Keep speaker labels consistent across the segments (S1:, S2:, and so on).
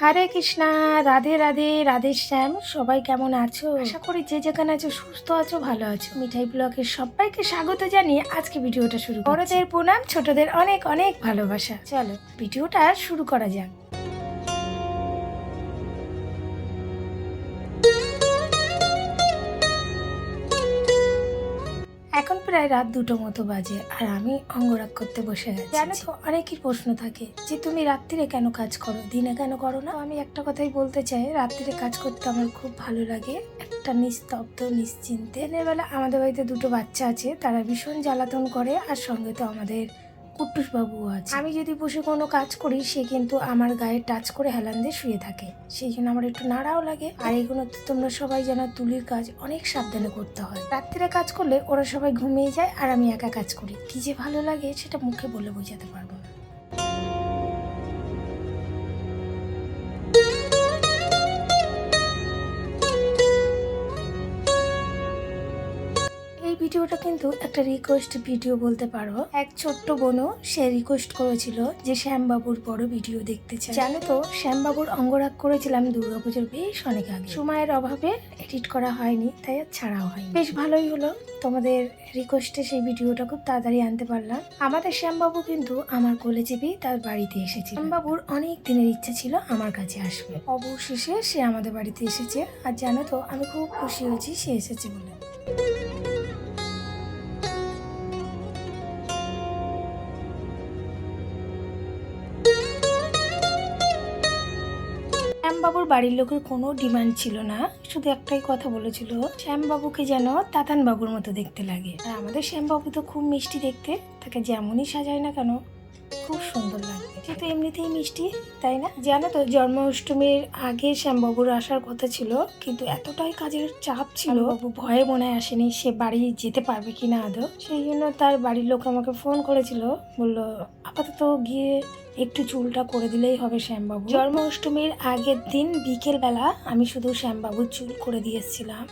S1: হরে কৃষ্ণা, রাধে রাধে রাধে শ্যাম, সবাই কেমন আছো? আশা করি যে যেখানে আছো সুস্থ আছো, ভালো আছো। মিঠাই ব্লগের সবাইকে স্বাগত জানিয়ে আজকে ভিডিওটা শুরু। বড়দের প্রণাম, ছোটদের অনেক অনেক ভালোবাসা। চলো, ভিডিওটা শুরু করা যাক। প্রায় রাত দুটো মতো বাজে আর আমি অঙ্গরাগ করতে বসে গেছি জানো তো অনেকই প্রশ্ন থাকে যে তুমি রাত্রিরে কেন কাজ করো? দিনে কেন করো না? আমি একটা কথাই বলতে চাই রাত্রিরে কাজ করতে আমার খুব ভালো লাগে। একটা নিস্তব্ধ নিশ্চিন্তে। দিনের বেলা আমাদের বাড়িতে দুটো বাচ্চা আছে তারা ভীষণ জ্বালাতন করে আর সঙ্গে তো আমাদের কুট্টুস বাবুও আছে। আমি যদি বসে কোনো কাজ করি, সে কিন্তু আমার গায়ে টাচ করে হেলান দিয়ে শুয়ে থাকে। সেই জন্য আমার একটু নাড়াও লাগে। আর এগুলো তো তোমরা সবাই জানো, তুলির কাজ অনেক সাবধানে করতে হয়। রাত্রিরে কাজ করলে ওরা সবাই ঘুমিয়ে যায় আর আমি একা কাজ করি। কি যে ভালো লাগে সেটা মুখে বলে বোঝাতে পারব ভিডিওটা কিন্তু একটা রিকোয়েস্ট ভিডিও বলতে পারো। এক ছোট্ট বোনও সে রিকোয়েস্ট করেছিল যে শ্যামবাবুর বড় ভিডিও দেখতে চায় জানো তো, শ্যামবাবুর অঙ্গরাগ করেছিলাম দুর্গাপুজোর বেশ অনেক আগে। সময়ের অভাবে এডিট করা হয়নি, তাই আর ছাড়াও হয়নি। বেশ ভালোই হলো। তোমাদের রিকোয়েস্টে সেই ভিডিওটা খুব তাড়াতাড়ি আনতে পারলাম। আমাদের শ্যামবাবু কিন্তু আমার কোলে চেপেই তার বাড়িতে এসেছে শ্যামবাবুর অনেক দিনের ইচ্ছা ছিল আমার কাছে আসবে। অবশেষে সে আমাদের বাড়িতে এসেছে। আর জানো তো, আমি খুব খুশি হয়েছি সে এসেছে বলে। শ্যামবাবুর বাড়ির লোকের কোনো ডিমান্ড ছিল না। শুধু একটাই কথা বলেছিল, শ্যামবাবুকে যেন তাতানবাবুর মতো দেখতে লাগে। আর আমাদের শ্যামবাবু তো খুব মিষ্টি দেখতে, তাকে যেমনই সাজায় না কেন খুব সুন্দর লাগে সে তো এমনিতেই মিষ্টি, তাই না? জানো তো, জন্মাষ্টমীর আগে শ্যামবাবুর আসার কথা ছিল, কিন্তু এতটাই কাজের চাপ ছিল বাবু ভয়ে মনে আসেনি সে বাড়ি যেতে পারবে কিনা আদৌ। সেই জন্য তার বাড়ির লোক আমাকে ফোন করেছিল, বলল, আপাতত গিয়ে একটু চুলটা করে দিলেই হবে শ্যামবাবু। জন্মাষ্টমীর আগের দিন বিকেলবেলা আমি শুধু শ্যামবাবুর চুল করে দিয়ে এসেছিলাম।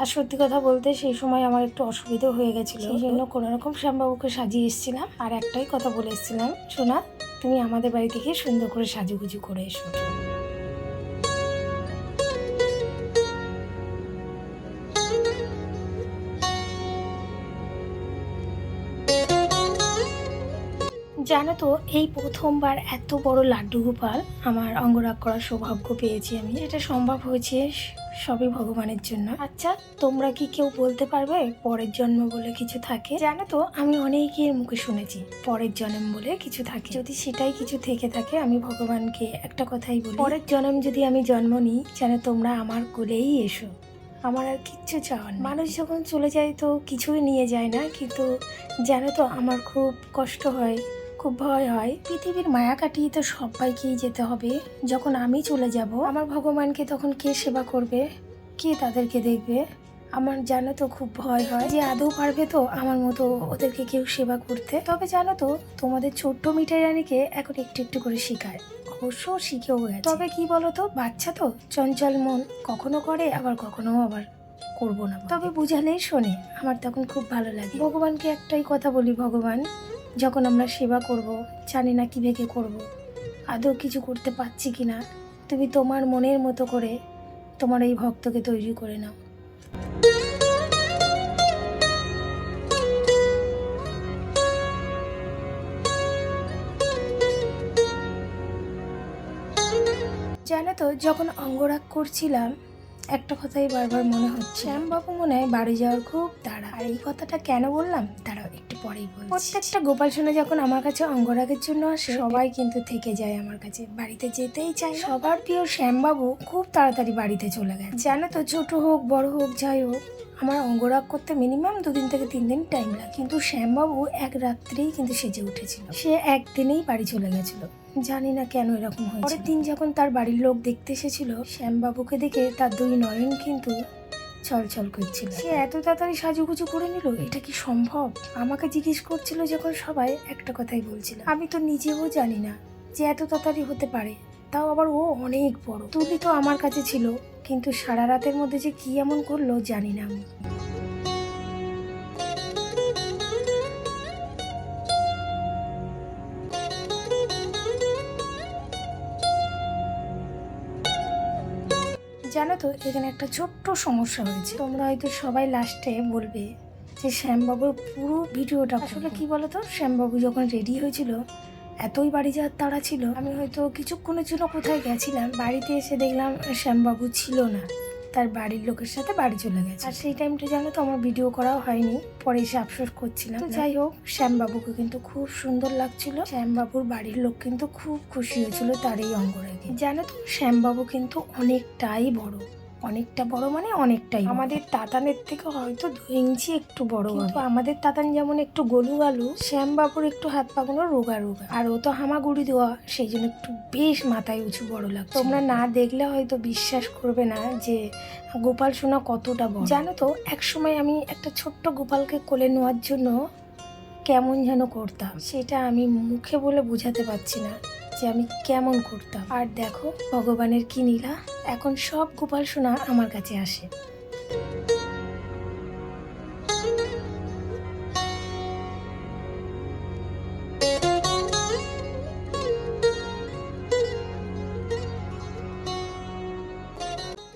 S1: আর সত্যি কথা বলতে সেই সময় আমার একটু অসুবিধা হয়ে গেছিল। সেই জন্য কোনো রকম শ্যামবাবুকে সাজিয়ে এসেছিলাম। আর একটাই কথা বলে এসেছিলাম শোনা তুমি আমাদের বাড়ি থেকে সুন্দর করে সাজুগুজু করে এসো। জানো তো এই প্রথমবার এত বড় লাড্ডু গোপাল আমার অঙ্গরাগ করার সৌভাগ্য পেয়েছি আমি। এটা সম্ভব হয়েছে সবই ভগবানের জন্য। আচ্ছা তোমরা কি কেউ বলতে পারবে পরের জন্ম বলে কিছু থাকে? জানো তো, আমি অনেকের মুখে শুনেছি পরের জন্ম বলে কিছু থাকে। যদি সেটাই কিছু থেকে থাকে, আমি ভগবানকে একটা কথাই বলি। পরের জন্ম যদি আমি জন্ম নিই, যেন তোমরা আমার কোলেই এসো। আমার আর কিচ্ছু চাওয়ার। মানুষ যখন চলে যায় তো কিছুই নিয়ে যায় না, কিন্তু জানো তো, আমার খুব কষ্ট হয়। খুব ভয় হয়। পৃথিবীর মায়া কাটিয়ে তো সবাইকেই যেতে হবে। যখন আমি চলে যাব, আমার ভগবানকে তখন কে সেবা করবে? কে তাদেরকে দেখবে? আমার জানো তো খুব ভয় হয়। যে আদৌ পারবে তো আমার মতো ওদেরকে কেউ সেবা করতে? তবে জানো তো, তোমাদের ছোট্ট মিঠাই রানীকে এখন একটু একটু করে শেখায়। অবশ্য শিখেও গেছে। তবে কি বলো তো বাচ্চা তো চঞ্চল মন। কখনো করে, আবার কখনো আবার করব না তবে বুঝালেই শোনে, আমার তখন খুব ভালো লাগে। ভগবানকে একটাই কথা বলি, ভগবান যখন আমরা সেবা করব জানি না কি ভেগে করব। আদৌ কিছু করতে পারছি কি না তুমি তোমার মনের মতো করে তোমার এই ভক্তকে তৈরি করে নাও। জানো তো যখন অঙ্গরাগ করছিলাম একটা কথাই বারবার মনে হচ্ছে। শ্যামবাবু মনে হয় বাড়ি যাওয়ার খুব তাড়া আর এই কথাটা কেন বললাম? পরেই বলছি। প্রত্যেকটা গোপাল সোনা যখন আমার কাছে অঙ্গরাগের জন্য আসে, সবাই কিন্তু থেকে যায় আমার কাছে। বাড়িতে যেতেই চায় সবার প্রিয় শ্যামবাবু খুব তাড়াতাড়ি বাড়িতে চলে গেছে। জানো তো, ছোট হোক, বড় হোক, যাই হোক, আমার অঙ্গরাগ করতে মিনিমাম দুদিন থেকে তিন দিন টাইম লাগে। কিন্তু শ্যামবাবু এক রাত্রেই কিন্তু সেজে উঠেছিল। সে একদিনেই বাড়ি চলে গেছিল। জানি না কেন এরকম হয়েছে পরের দিন যখন তার বাড়ির লোক দেখতে এসেছিল, শ্যামবাবুকে দেখে তার দুই নয়ন কিন্তু ছলছল করছিল। সে এত তাড়াতাড়ি সাজুগুজু করে নিল, এটা কি সম্ভব? আমাকে জিজ্ঞেস করছিল যখন সবাই একটা কথাই বলছিল। আমি তো নিজেও জানি না যে এত তাড়াতাড়ি হতে পারে, তাও আবার ও অনেক বড়। তুলি তো আমার কাছে ছিল, কিন্তু সারা রাতের মধ্যে যে কি এমন করল জানি না আমি। জানো তো এখানে একটা ছোট্ট সমস্যা হয়েছে। তোমরা হয়তো সবাই লাস্টে বলবে যে শ্যামবাবুর পুরো ভিডিওটা আসলে কি বলতো? শ্যামবাবু যখন রেডি হয়েছিল এতই বাড়ি যাওয়ার তাড়া ছিল আমি হয়তো কিছুক্ষণের জন্য কোথায় গেছিলাম বাড়িতে এসে দেখলাম শ্যামবাবু ছিল না। তার বাড়ির লোকের সাথে বাড়ি চলে গেছে। আর সেই টাইমটা জানো তো আমার ভিডিও করাও হয়নি পরে এসে আফসোস করছিলাম। যাই হোক শ্যামবাবুকে কিন্তু খুব সুন্দর লাগছিল। শ্যামবাবুর বাড়ির লোক কিন্তু খুব খুশি হয়েছিল তার এই অঙ্গরাগে। জানো তো শ্যামবাবু কিন্তু অনেকটাই বড়। অনেকটা বড় মানে অনেকটাই আমাদের তাতানের থেকে হয়তো দু ইঞ্চি একটু বড় কিন্তু আমাদের তাতান যেমন একটু গলু গালু শ্যামবাবুর একটু হাত পাগুলো রোগা রোগা। আর ও তো হামাগুড়ি দেওয়া সেই জন্য একটু বেশ মাথায় উঁচু বড় লাগছে। তোমরা না দেখলে হয়তো বিশ্বাস করবে না যে গোপাল সোনা কতটা বড়। জানো তো এক সময় আমি একটা ছোট্ট গোপালকে কোলে নেওয়ার জন্য কেমন যেন করতাম সেটা আমি মুখে বলে বোঝাতে পারছি না। যে আমি কেমন করতাম আর দেখো ভগবানের কি নীলা এখন সব গোপাল সোনা আমার কাছে আসে।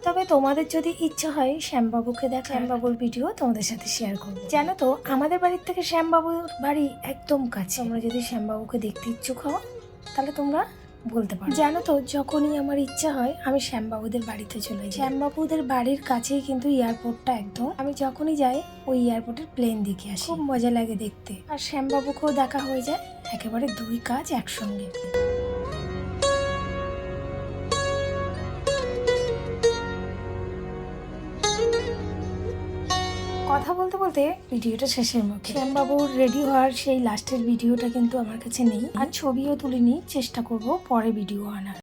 S1: তবে তোমাদের যদি ইচ্ছা হয় শ্যামবাবুকে দেখা শ্যামবাবুর ভিডিও তোমাদের সাথে শেয়ার করব। জানো তো আমাদের বাড়ির থেকে শ্যামবাবুর বাড়ি একদম কাছে। তোমরা যদি শ্যামবাবুকে দেখতে ইচ্ছুক হও তাহলে তোমরা বলতে পারো। জানো তো যখনই আমার ইচ্ছা হয় আমি শ্যামবাবুদের বাড়িতে চলে যাই। শ্যামবাবুদের বাড়ির কাছেই কিন্তু এয়ারপোর্টটা একদম। আমি যখনই যাই ওই এয়ারপোর্টের প্লেন দেখে আসি। খুব মজা লাগে দেখতে। আর শ্যামবাবুকেও দেখা হয়ে যায় একেবারে দুই কাজ একসঙ্গে। কথা বলতে বলতে ভিডিওটা শেষের মুখে। শ্যামবাবুর রেডি হওয়ার সেই লাস্টের ভিডিওটা কিন্তু আমার কাছে নেই। আর ছবিও তুলিনি, চেষ্টা করব পরে ভিডিও আনার।